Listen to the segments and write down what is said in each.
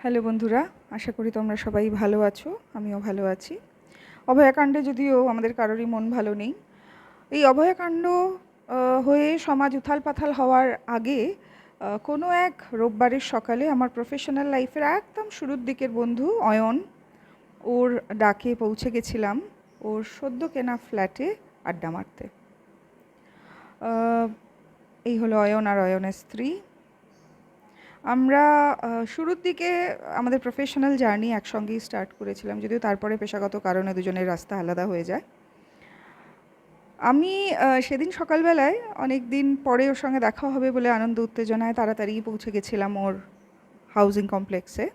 Hello বন্ধুরা, আশা করি তোমরা সবাই ভালো আছো, আমিও ভালো আছি। অভয়াকাণ্ডে যদিও আমাদের কারোরই মন ভালো নেই, এই অভয়াকাণ্ড হয়ে সমাজ উথাল পাথাল হওয়ার আগে কোনো এক রোববারের সকালে আমার প্রফেশনাল লাইফের একদম শুরুর দিকের বন্ধু অয়ন, ওর ডাকে পৌঁছে গেছিলাম, ওর সদ্য কেনা ফ্ল্যাটে আড্ডা মারতে। এই হলো অয়ন আর অয়নের স্ত্রী। আমরা শুরুর দিকে আমাদের প্রফেশনাল জার্নি একসঙ্গেই স্টার্ট করেছিলাম, যদিও তারপরে পেশাগত কারণে দুজনের রাস্তা আলাদা হয়ে যায়। আমি সেদিন সকালবেলায় অনেক দিন পরে ওর সঙ্গে দেখা হবে বলে আনন্দ, উত্তেজনায় তাড়াতাড়ি পৌঁছে গেছিলাম ওর হাউজিং কমপ্লেক্সে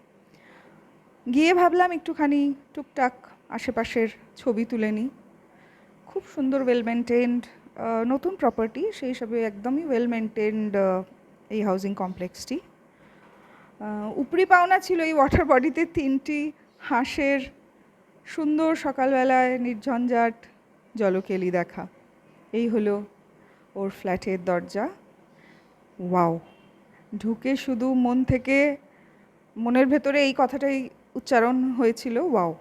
গিয়ে ভাবলাম একটুখানি টুকটাক আশেপাশের ছবি তুলে নিই। খুব সুন্দর ওয়েল মেনটেন্ড নতুন প্রপার্টি সেই হিসাবে একদমই ওয়েল মেনটেন্ড এই হাউজিং কমপ্লেক্সটি উপরি পাওনা ছিল এই ওয়াটার বডিতে তিনটি হাঁসের সুন্দর সকালবেলায় নির্ঝঞ্ঝাট জলকেলি দেখা। এই হলো ওর ফ্ল্যাটের দরজা। ওয়াও! ঢুকে শুধু মন থেকে মনের ভেতরে এই কথাটাই উচ্চারণ হয়েছিল, ওয়াও!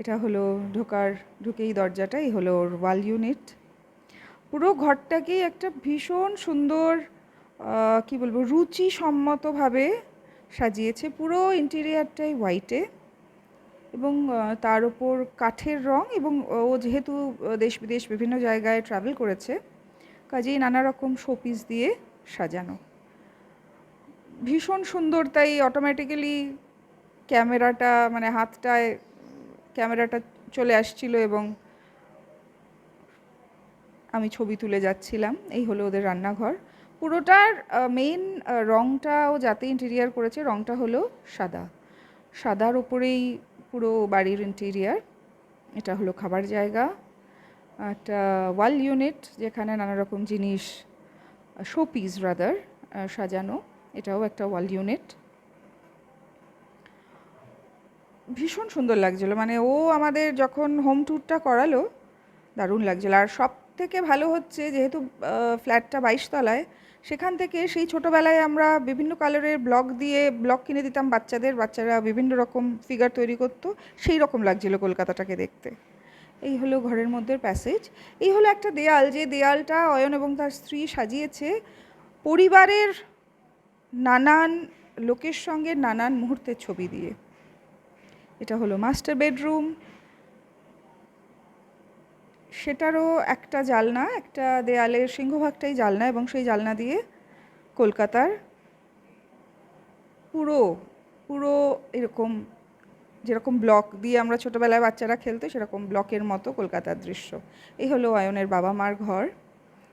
এটা হলো ঢোকার, ঢুকেই দরজাটা, এই হলো ওর ওয়াল ইউনিট পুরো ঘরটাকেই একটা ভীষণ সুন্দর কি বলব, রুচিসম্মতভাবে সাজিয়েছে পুরো ইন্টেরিয়ারটাই হোয়াইটে এবং তার ওপর কাঠের রং এবং, ও যেহেতু দেশ বিদেশ বিভিন্ন জায়গায় ট্রাভেল করেছে, কাজেই নানা রকম শোপিস দিয়ে সাজানো। ভীষণ সুন্দর তাই অটোমেটিক্যালি ক্যামেরাটা মানে হাতটায় ক্যামেরাটা চলে আসছিল এবং আমি ছবি তুলে যাচ্ছিলাম। এই হলো ওদের রান্নাঘর। পুরোটার মেইন রংটাও যাতে ইন্টেরিয়ার করেছে, রংটা হলো সাদা। সাদার ওপরেই পুরো বাড়ির ইন্টেরিয়ার এটা হলো খাবার জায়গা, একটা ওয়াল ইউনিট যেখানে নানা রকম জিনিস শোপিস রাদার সাজানো, এটাও একটা ওয়াল ইউনিট ভীষণ সুন্দর লাগছিল মানে ও আমাদের যখন হোম ট্যুরটা করালো, দারুণ লাগছিল। আর সব থেকে ভালো হচ্ছে, যেহেতু ফ্ল্যাটটা বাইশ তলায় সেখান থেকে সেই ছোটোবেলায় আমরা বিভিন্ন কালারের ব্লক দিয়ে ব্লক কিনে দিতাম বাচ্চাদের। বাচ্চারা বিভিন্ন রকম ফিগার তৈরি করতো, সেই রকম লাগছিল কলকাতাটাকে দেখতে। এই হলো ঘরের মধ্যে প্যাসেজ এই হলো একটা দেয়াল, যে দেয়ালটা অয়ন এবং তার স্ত্রী সাজিয়েছে। পরিবারের নানান লোকের সঙ্গে নানান মুহূর্তের ছবি দিয়ে। এটা হলো মাস্টার বেডরুম সেটারও একটা জালনা, একটা দেয়ালের সিংহভাগটাই জালনা এবং সেই জালনা দিয়ে কলকাতার পুরো পুরো এরকম, যেরকম ব্লক দিয়ে আমরা ছোটোবেলায় বাচ্চারা খেলতো, সেরকম ব্লকের মতো কলকাতার দৃশ্য। এই হলো অয়নের বাবা মার ঘর।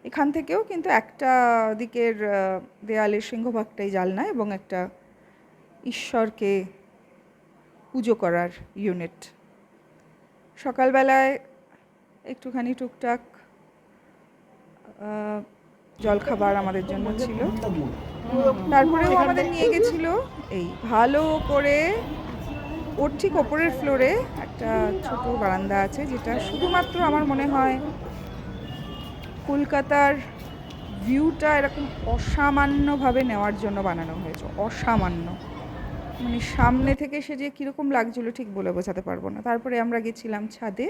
এখান থেকেও কিন্তু একটা দিকের দেয়ালের সিংহভাগটাই জালনা এবং একটা ঈশ্বরকে পুজো করার ইউনিট সকালবেলায় একটুখানি টুকটাক জলখাবার আমাদের জন্য ছিল। তারপরেও আমাদের নিয়ে গেছিল এই ভালো করে ওর ঠিক ওপরের ফ্লোরে একটা ছোট বারান্দা আছে, যেটা শুধুমাত্র আমার মনে হয় কলকাতার ভিউটা এরকম অসামান্যভাবে নেওয়ার জন্য বানানো হয়েছে, অসামান্য। মানে সামনে থেকে সে যে কীরকম লাগছিল ঠিক বলে বোঝাতে পারব না। তারপরে আমরা গেছিলাম ছাদে।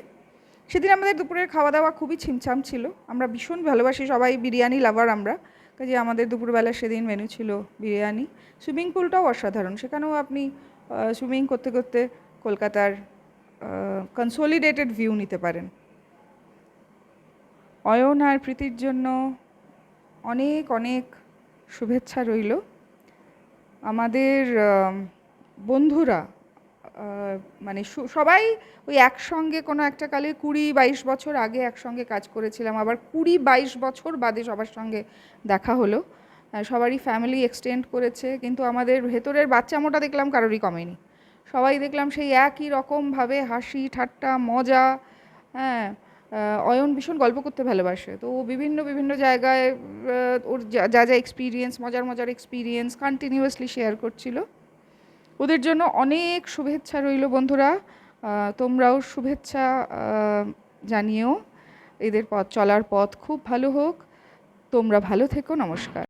সেদিন আমাদের দুপুরের খাওয়া দাওয়া খুবই ছিমছাম ছিল। আমরা ভীষণ ভালোবাসি সবাই বিরিয়ানি লাভার আমরা। কাজে আমাদের দুপুরবেলা সেদিন মেনু ছিল বিরিয়ানি। সুইমিং পুলটাও অসাধারণ। সেখানেও আপনি সুইমিং করতে করতে কলকাতার কনসোলিডেটেড ভিউ নিতে পারেন। অয়ন আর প্রীতির জন্য অনেক অনেক শুভেচ্ছা রইল। আমাদের বন্ধুরা মানে সবাই ওই একসঙ্গে কোনো একটা কালে কুড়ি বাইশ বছর আগে একসঙ্গে কাজ করেছিলাম। আবার কুড়ি বাইশ বছর বাদে সবার সঙ্গে দেখা হলো। সবারই ফ্যামিলি এক্সটেন্ড করেছে, কিন্তু আমাদের ভেতরের বাচ্চা মোটা দেখলাম কারোরই কমেনি। সবাই দেখলাম সেই একই রকমভাবে হাসি, ঠাট্টা, মজা হ্যাঁ অয়ন ভীষণ গল্প করতে ভালোবাসে। তো ও বিভিন্ন বিভিন্ন জায়গায় ওর যা যা যা এক্সপিরিয়েন্স মজার মজার এক্সপিরিয়েন্স কন্টিনিউয়াসলি শেয়ার করছিল। ওদের জন্য অনেক শুভেচ্ছা রইল বন্ধুরা। তোমরাও শুভেচ্ছা জানিও। এদের পথ চলার পথ খুব ভালো হোক। তোমরা ভালো থেকো, নমস্কার।